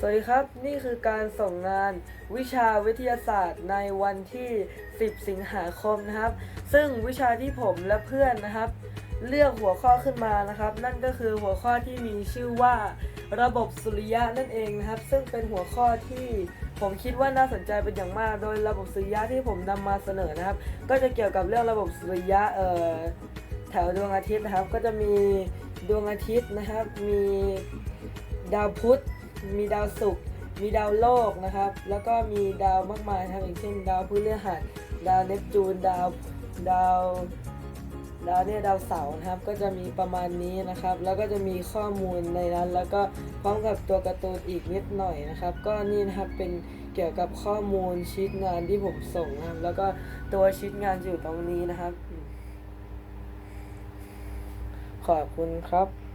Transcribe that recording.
สวัสดีครับ นี่คือการส่งงานวิชาวิทยาศาสตร์ในวันที่ 10 สิงหาคมนะครับ ซึ่งวิชาที่ผมและเพื่อนนะครับ เลือกหัวข้อขึ้นมานะครับ นั่นก็คือหัวข้อที่มีชื่อว่าระบบสุริยะนั่นเองนะครับ ซึ่งเป็นหัวข้อที่ผมคิดว่าน่าสนใจเป็นอย่างมาก โดยระบบสุริยะที่ผมนำมาเสนอนะครับ ก็จะเกี่ยวกับเรื่องระบบสุริยะเอ่อแถวดวงอาทิตย์นะครับ ก็จะมีดวงอาทิตย์นะครับ มีดาวพุธ มีดาวศุกร์มีดาวโลกนะครับ แล้วก็มีดาวมากมายครับอย่างเช่น ดาวพฤหัสดาวเนปจูนดาวดาวดาวเนี่ยดาวเสาร์นะครับก็จะมีประมาณนี้นะครับ แล้วก็จะมีข้อมูลในนั้น แล้วก็พร้อมกับตัวการ์ตูนอีกนิดหน่อยนะครับ ก็นี่นะครับเป็นเกี่ยวกับข้อมูลชีตงานที่ผมส่งนะครับ แล้วก็ตัวชีตงานอยู่ตรงนี้นะครับ ขอบคุณครับ